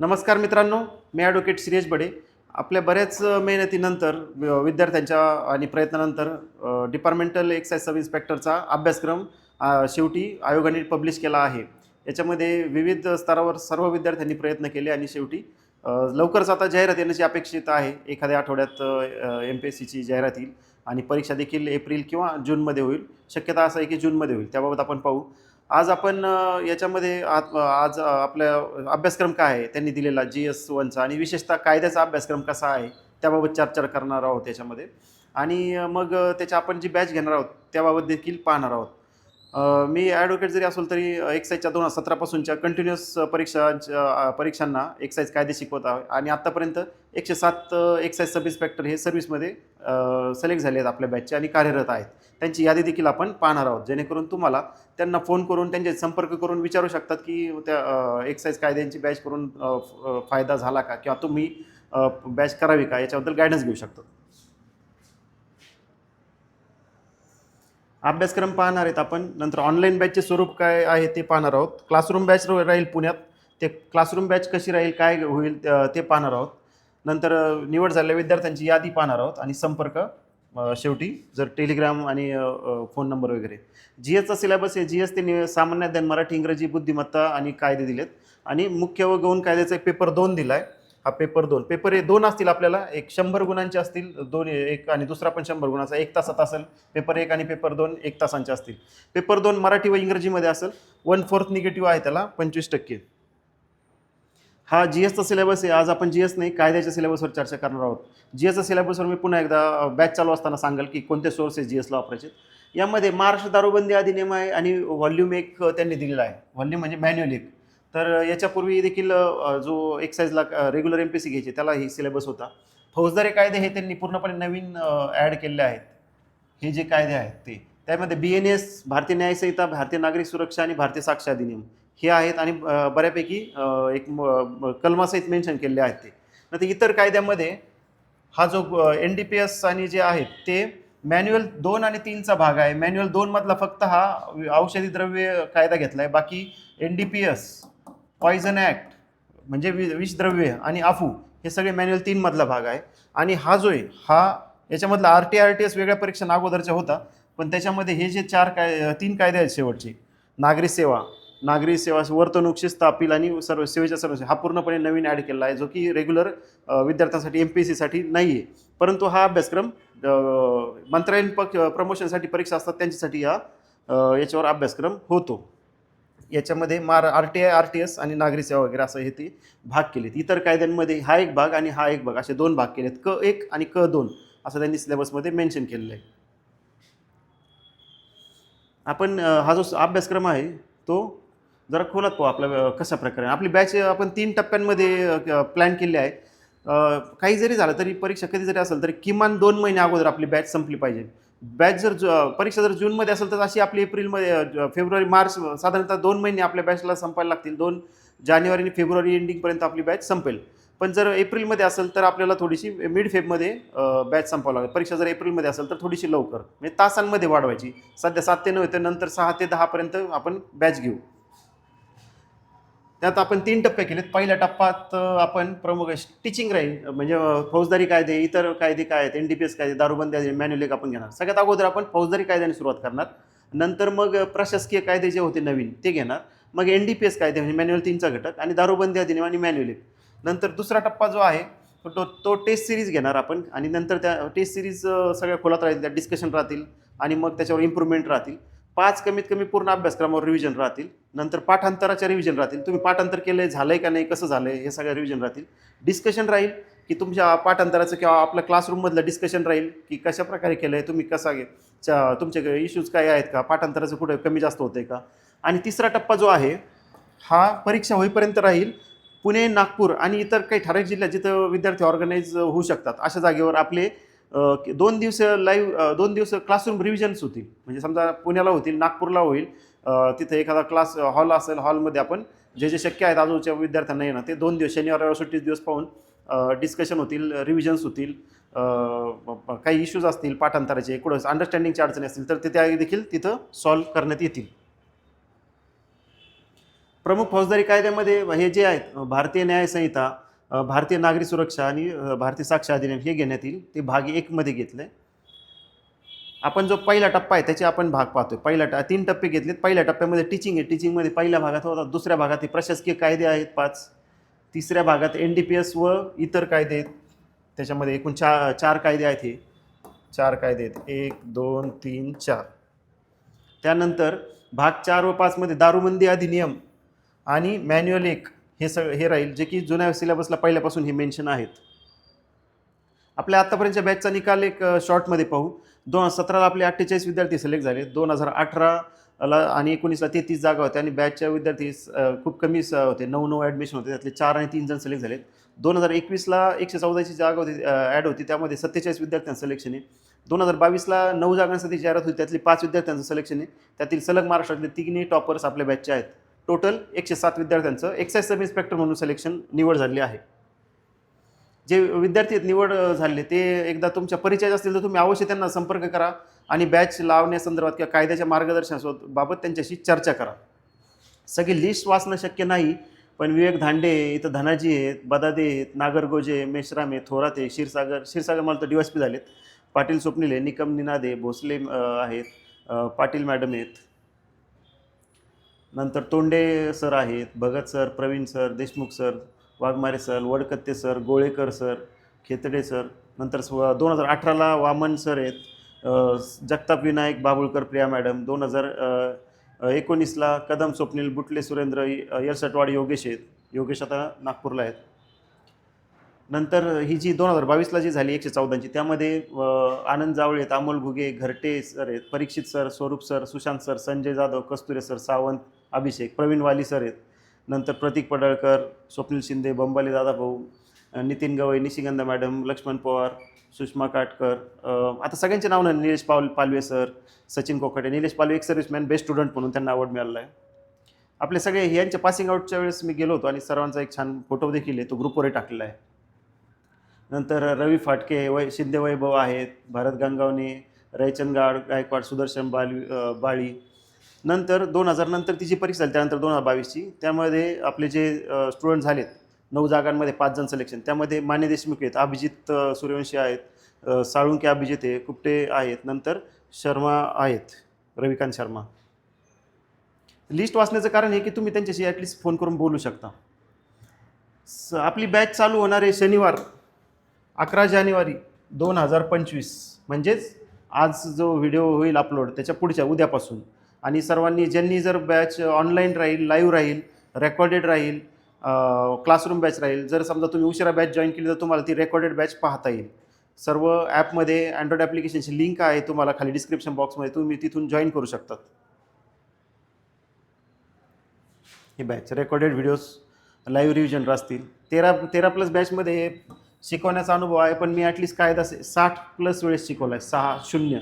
नमस्कार मित्रांनो मी ॲडव्होकेट सिरेश बडे. आपल्या बऱ्याच मेहनतीनंतर विद्यार्थ्यांच्या आणि प्रयत्नानंतर डिपार्टमेंटल एक्साईज सब इन्स्पेक्टरचा अभ्यासक्रम शेवटी आयोगाने पब्लिश केला आहे. याच्यामध्ये विविध स्तरावर सर्व विद्यार्थ्यांनी प्रयत्न केले आणि शेवटी लवकरच आता जाहिरात येण्याची अपेक्षित आहे. एखाद्या आठवड्यात एम पी एस सीची जाहिरात येईल आणि परीक्षा देखील एप्रिल किंवा जूनमध्ये होईल. शक्यता असं आहे की जूनमध्ये होईल. त्याबाबत आपण पाहू. आज आपण याच्यामध्ये आत- आज आपल्या अभ्यासक्रम काय आहे? त्यांनी दिलेला जी एस वनचा आणि विशेषतः कायद्याचा अभ्यासक्रम कसा आहे? त्याबाबत चर्चा करणार आहोत त्याच्यामध्ये आणि मग त्याच्या आपण जी बॅच घेणार आहोत त्याबाबत देखील पाहणार आहोत. मी ॲडव्होकेट जरी असेल तरी एक्साईजच्या दोन हजार सतरापासूनच्या कंटिन्युअस परीक्षांच्या परीक्षांना एक्साईज कायदे शिकवत आहे. आणि आत्तापर्यंत एकशे सात एक्साईज सब इन्स्पेक्टर हे सर्व्हिसमध्ये सिलेक्ट झाले आहेत आपल्या बॅचचे आणि कार्यरत आहेत. त्यांची यादी देखील आपण पाहणार आहोत. जेणेकरून तुम्हाला त्यांना फोन करून त्यांचे संपर्क करून विचारू शकतात की त्या एक्साईज कायद्यांची बॅच करून फायदा झाला का? किंवा तुम्ही बॅच करावी का? याच्याबद्दल गायडन्स घेऊ शकतो अभ्यासक्रम पाहणार आहेत आपण. नंतर ऑनलाईन बॅचचे स्वरूप काय आहे ते पाहणार आहोत. क्लासरूम बॅच राहील पुण्यात. ते क्लासरूम बॅच कशी राहील काय होईल ते पाहणार आहोत. नंतर निवड झालेल्या विद्यार्थ्यांची यादी पाहणार आहोत आणि संपर्क शेवटी जर टेलिग्राम आणि फोन नंबर वगैरे. जी एसचा सिलेबस आहे. जी एस ते सामान्य ज्ञान मराठी इंग्रजी बुद्धिमत्ता आणि कायदे दिलेत. आणि मुख्य व गौण कायद्याचा एक पेपर दोन दिला आहे हा पेपर दोन. पेपर हे दोन असतील आपल्याला. एक शंभर गुणांचे असतील दोन एक आणि दुसरा पण शंभर गुणाचा. एक तासात असेल. पेपर एक आणि पेपर दोन एक तासांचे असतील. पेपर दोन मराठी व इंग्रजीमध्ये असेल. वन फोर्थ निगेटिव्ह आहे त्याला पंचवीस टक्के. हा जी एसचा सिलेबस आहे. आज आपण जी एस नाही कायद्याच्या सिलेबसवर चर्चा करणार आहोत. जी एसचा सिलेबसवर मी पुन्हा एकदा बॅच चालू असताना सांगाल की कोणते सोर्सेस जी एसला वापरायचे. यामध्ये महाराष्ट्र दारूबंदी अधिनियम आहे आणि व्हॉल्यूम एक त्यांनी दिलेला आहे. व्हॉल्यूम म्हणजे मॅन्युअल एक. तर याच्यापूर्वी देखील जो एक्साईजला रेग्युलर एम पी सी घ्यायचे त्याला ही सिलेबस होता. फौजदारी कायदे हे त्यांनी पूर्णपणे नवीन ॲड केलेले आहेत. हे जे कायदे आहेत ते. त्यामध्ये बी एन एस भारतीय न्यायसंहिता भारतीय नागरिक सुरक्षा आणि भारतीय साक्ष अधिनियम हे आहेत आणि बऱ्यापैकी एक म- कलमासहित मेन्शन केलेले आहेत ते. नंतर इतर कायद्यामध्ये हा जो एन डी पी एस आणि जे आहेत ते मॅन्युअल दोन आणि तीनचा भाग आहे. मॅन्युअल दोनमधला फक्त हा औषधी द्रव्य कायदा घेतला आहे बाकी N D P S poison act म्हणजे वि विषद्रव्य आणि अफू हे सगळे मॅन्युअल तीनमधला भाग आहे. आणि हा जो आहे हा याच्यामधला R T R T S वेगळ्या परीक्षा अगोदरच्या होता पण त्याच्यामध्ये हे जे चार काय तीन कायदे आहेत शेवटचे. नागरी सेवा नागरी सेवा वर्तणूक शिस्त अपील आणि सर्व सेवेच्या सर्व हा पूर्णपणे नवीन ॲड केला आहे जो की रेग्युलर विद्यार्थ्यांसाठी एम पी एस सीसाठी नाही आहे परंतु हा अभ्यासक्रम मंत्रालयीन पक्ष प्रमोशनसाठी परीक्षा असतात त्यांच्यासाठी हा याच्यावर अभ्यासक्रम होतो. याच्यामध्ये मार R T I R T S आणि नागरी सेवा वगैरे असं हे ते भाग केलेत. इतर कायद्यांमध्ये हा एक भाग आणि हा एक भाग असे दोन भाग केलेत. क एक आणि क दोन असं त्यांनी सिलेबसमध्ये मेन्शन केलेलं आहे. आपण हा जो अभ्यासक्रम आहे तो जरा खोलात पाहू आपल्या कशा प्रकारे. आपली बॅच आपण तीन टप्प्यांमध्ये प्लॅन केली आहे. काही जरी झालं तरी परीक्षा कधी जरी असेल तरी किमान दोन महिने अगोदर आपली बॅच संपली पाहिजे. बॅच जर परीक्षा जर जूनमध्ये असेल तर अशी आपली एप्रिलमध्ये फेब्रुवारी मार्च साधारणतः दोन महिने आपल्या बॅचला संपायला लागतील. दोन जानेवारी आणि फेब्रुवारी एंडिंगपर्यंत आपली बॅच संपेल. पण जर एप्रिलमध्ये असेल तर आपल्याला थोडीशी मिड फेबमध्ये बॅच संपावं लागेल. परीक्षा जर एप्रिलमध्ये असेल तर थोडीशी लवकर. म्हणजे तासांमध्ये वाढवायची. सध्या सात ते नऊ तर नंतर सहा ते दहापर्यंत आपण बॅच घेऊ. त्यात आपण तीन टप्पे केलेत. पहिल्या टप्प्यात आपण प्रमुख टीचिंग राहील म्हणजे फौजदारी कायदे इतर कायदे काय आहेत एन डी पी एस कायदे दारूबंदी मॅन्युअल एक आपण घेणार. सगळ्यात अगोदर आपण फौजदारी कायद्याने सुरुवात करणार. नंतर मग प्रशासकीय कायदे जे होते नवीन ते घेणार. मग एन डी पी एस कायदे म्हणजे मॅन्युअल तीनचा घटक आणि दारूबंदी अधिनियम आणि मॅन्युअल एक नंतर दुसरा टप्पा जो आहे तो- तो तो टेस्ट सिरीज घेणार आपण आणि नंतर त्या टेस्ट सिरीज सगळ्या खोलात राहतील त्या डिस्कशन राहतील आणि मग त्याच्यावर इम्प्रूव्हमेंट राहतील. पाच कमीत कमी पूर्ण अभ्यासक्रमावर रिव्हिजन राहतील. नंतर पाठांतराच्या रिव्हिजन राहतील. तुम्ही पाठांतर केलं आहे झालं आहे का नाही कसं झालं आहे हे सगळं रिव्हिजन राहतील. डिस्कशन राहील की तुमच्या पाठांतराचं किंवा आपल्या क्लासरूममधलं डिस्कशन राहील की कशा प्रकारे केलं आहे तुम्ही कसा घे च्या तुमचे इश्यूज काय आहेत का पाठांतराचं कुठं कमी जास्त होतं आहे का? आणि तिसरा टप्पा जो आहे हा परीक्षा होईपर्यंत राहील. पुणे नागपूर आणि इतर काही ठराविक जिल्ह्यात जिथं विद्यार्थी ऑर्गनाईज होऊ शकतात अशा जागेवर आपले दोन दिवस लाईव्ह दोन दिवस क्लासरूम रिव्हिजन्स होतील म्हणजे समजा पुण्याला होतील नागपूरला होईल तिथं एखादा क्लास हॉल असेल हॉलमध्ये आपण जे जे शक्य आहेत आजूच्या विद्यार्थ्यांना येणं. ते दोन दिवस शनिवार रविवार दिवस पाहून डिस्कशन होतील रिव्हिजन्स होतील काही इश्यूज असतील पाठांतराचे कुठं अंडरस्टँडिंगच्या अडचणी असतील तर ते त्या देखील तिथं सॉल्व्ह करण्यात येतील. प्रमुख फौजदारी कायद्यामध्ये हे जे आहेत भारतीय न्यायसंहिता भारतीय नागरी सुरक्षा आणि भारतीय साक्ष अधिनियम हे घेण्यात येईल. ते भाग एकमध्ये घेतले. आपण जो पहिला टप्पा आहे त्याचे आपण भाग पाहतोय. पहिला ट तीन टप्पे घेतलेत. पहिल्या टप्प्यामध्ये टीचिंग आहे. टीचिंगमध्ये पहिल्या भागात होता दुसऱ्या भागात हे प्रशासकीय कायदे आहेत पाच. तिसऱ्या भागात एन डी पी एस व इतर कायदे आहेत. त्याच्यामध्ये एकूण चार चार कायदे आहेत हे. चार कायदे आहेत. एक दोन तीन चार. त्यानंतर भाग चार व पाचमध्ये दारूबंदी अधिनियम आणि मॅन्युअल एक. हे सग हे राहील जे की जुन्या सिलेबसला पहिल्यापासून हे मेन्शन आहेत. आपल्या आत्तापर्यंतच्या बॅचचा निकाल एक शॉर्टमध्ये पाहू. दोन हजार सतराला आपले अठ्ठेचाळीस विद्यार्थी सिलेक्ट झाले. दोन हजार अठराला आणि एकोणीसला तेहतीस जागा होत्या आणि बॅचच्या विद्यार्थी खूप कमी स- होते. नऊ नऊ ॲडमिशन होते. त्यातले चार आणि तीन जण सिलेक्ट झाले दोन हजार एकवीसला एकशे चौदाची जागा होती ॲड होती. त्यामध्ये सत्तेचाळीस विद्यार्थ्यांचं सिलेक्शन आहे. दोन हजार बावीसला नऊ जागांसाठी जाहिरात होती. त्यातली पाच विद्यार्थ्यांचं सिलेक्शन आहे. त्यातील सलग महाराष्ट्रातले तिन्ही टॉपर्स आपल्या बॅचचे आहेत. टोटल एकशे सात विद्यार्थ्यांचं एक्साईज सब इन्स्पेक्टर म्हणून सिलेक्शन निवड झाली आहे. जे विद्यार्थी आहेत निवड झाले ते एकदा तुमच्या परिचय असतील तर तुम्ही अवश्य त्यांना संपर्क करा आणि बॅच लावण्यासंदर्भात किंवा कायद्याच्या मार्गदर्शनासोबत बाबत त्यांच्याशी चर्चा करा. सगळी लिस्ट वाचणं शक्य नाही पण विवेक धांडे इथं धनाजी आहेत बदादे आहेत नागरगोजे मेश्राम आहे थोरात आहे क्षीरसागर क्षीरसागर मला तर डी एस पी झालेत. पाटील स्वप्नील आहे निकम निनादे भोसले आहेत पाटील मॅडम आहेत. नंतर तोंडे सर आहेत Bhagat sir Pravin sir Deshmukh sir Waghmare sir Wadkatte sir Golekar sir Khetade sir नंतर स्व दोन हजार अठराला वामन सर आहेत जगताप विनायक बाबुळकर प्रिया मॅडम दोन हजार एकोणीसला कदम स्वप्नील बुटले सुरेंद्र य- योगेश आहेत योगेश आता नागपूरला आहेत. नंतर ही जी दोन हजार बावीसला जी झाली एकशे चौदाची त्यामध्ये आनंद जावळे आहेत अमोल घुगे घरटे सर आहेत Parikshit sir Swarup sir Sushant sir Sanjay Jadhav Kasture sir Sawant Abhishek Pravin Wali sir आहेत. नंतर प्रतीक पडळकर स्वप्नील शिंदे बंबाले दादाभाऊ नितीन गवई निशिगंधा मॅडम लक्ष्मण पवार सुषमा काटकर आता सगळ्यांचे नाव नाही निलेश पाल पालवे सर सचिन कोकाटे निलेश पालवे एक सर्व्हिसमॅन बेस्ट स्टुडंट म्हणून त्यांना अवॉर्ड मिळाला आहे. आपले सगळे यांच्या पासिंग आउटच्या वेळेस मी गेलो होतो आणि सर्वांचा एक छान फोटो देखील आहे तो ग्रुपवरही टाकलेला आहे. नंतर रवी फाटके वै शिंदे वैभव आहेत भरत गंगावणे रयचंद गाड गायकवाड सुदर्शन बाल बाळी नंतर दोन हजार नंतर तिची परीक्षा झाली त्यानंतर दोन हजार बावीसची. त्यामध्ये आपले जे स्टुडंट झालेत नऊ जागांमध्ये पाच जण सिलेक्शन त्यामध्ये मान्य देशमुख आहेत अभिजित सूर्यवंशी आहेत साळुंके अभिजित आहे कुपटे आहेत. नंतर शर्मा आहेत रविकांत शर्मा. लिस्ट वाचण्याचं कारण हे की तुम्ही त्यांच्याशी ॲटलिस्ट फोन करून बोलू शकता. स आपली बॅच चालू होणार आहे शनिवार अकरा जानेवारी दोन हजार पंचवीस. म्हणजेच आज जो व्हिडिओ होईल अपलोड त्याच्या पुढच्या उद्यापासून. आणि सर्वांनी ज्यांनी जर बॅच ऑनलाईन राहील लाईव्ह राहील रेकॉर्डेड राहील क्लासरूम बॅच राहील जर समजा तुम्ही उशिरा बॅच जॉईन केली तर तुम्हाला ती रेकॉर्डेड बॅच पाहता येईल. सर्व ॲपमध्ये अँड्रॉइड ॲप्लिकेशनची लिंक आहे तुम्हाला खाली डिस्क्रिप्शन बॉक्समध्ये तुम्ही तिथून जॉईन करू शकतात. ही batch recorded videos live revision असतील. तेरा तेरा प्लस बॅचमध्ये शिकवण्याचा अनुभव आहे पण मी ॲटलिस्ट कायदा साठ प्लस वेळेस शिकवला आहे सहा शून्य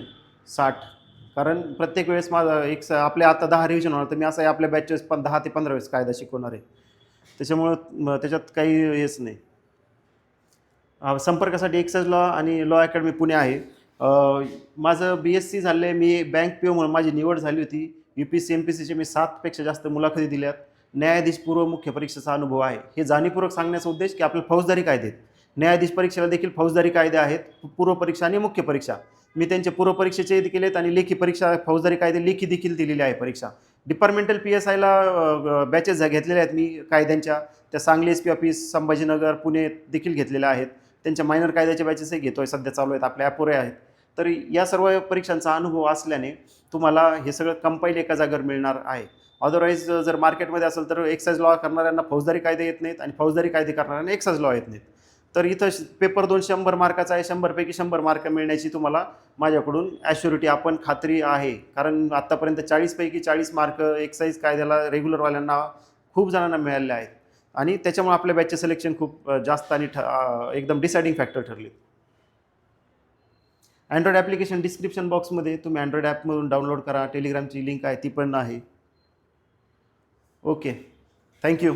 साठ. कारण प्रत्येक वेळेस माझा एक स आपल्या आता दहा रिव्हिजन होणार तर मी असं आहे आपल्या बॅचेस पण दहा ते पंधरा वेळेस कायदा शिकवणार आहे. त्याच्यामुळं त्याच्यात काही हेच नाही. संपर्कासाठी एक्सेस लॉ आणि लॉ अकॅडमी पुणे आहे. माझं बी एस सी झालं आहे मी बँक पी ओ म्हणून माझी निवड झाली होती. U P C M P सीचे मी सातपेक्षा जास्त मुलाखती दिल्यात. न्यायाधीश पूर्व मुख्य परीक्षेचा अनुभव आहे. हे जाणीवपूर्वक सांगण्याचा उद्देश की आपल्या फौजदारी कायदे आहेत. न्यायाधीश परीक्षेला देखील फौजदारी कायदे आहेत. पूर्व परीक्षा आणि मुख्य परीक्षा. मी त्यांचे पूर्व परीक्षेचे केलेत आणि लेखी परीक्षा फौजदारी कायदे लेखी देखील दिलेली आहे परीक्षा. डिपार्टमेंटल पी एस आयला बॅचेस घेतलेल्या आहेत मी कायद्यांच्या. त्या Sangli S P office Sambhajinagar Pune देखील घेतलेल्या आहेत. त्यांच्या मायनर कायद्याच्या बॅचेसही घेतो आहे सध्या चालू आहेत आपल्या ॲपवरही आहेत. तर या सर्व परीक्षांचा अनुभव असल्याने तुम्हाला हे सगळं कंपाईल एका जागेवर मिळणार आहे. अदरवाईज जर मार्केटमध्ये असेल तर एक्साइज लॉ करणाऱ्यांना फौजदारी कायदे येत नाहीत आणि फौजदारी कायदे करणाऱ्यांना एक्साइज लॉ येत नाहीत. तर इथं श- पेपर दोन शंभर मार्काचा आहे शंभरपैकी शंभर मार्क मिळण्याची तुम्हाला माझ्याकडून ॲश्युरिटी आपण खात्री आहे. कारण आत्तापर्यंत चाळीसपैकी चाळीस मार्क एक्साईज कायद्याला रेग्युलरवाल्यांना खूप जणांना मिळालेले आहेत. आणि त्याच्यामुळे आपल्या बॅचचे सिलेक्शन खूप जास्त आणि ठ एकदम डिसाइडिंग फॅक्टर ठरले. अँड्रॉइड ॲप्लिकेशन डिस्क्रिप्शन बॉक्समध्ये तुम्ही अँड्रॉइड ॲपमधून डाउनलोड करा. टेलिग्रामची लिंक आहे ती पण आहे. Okay thank you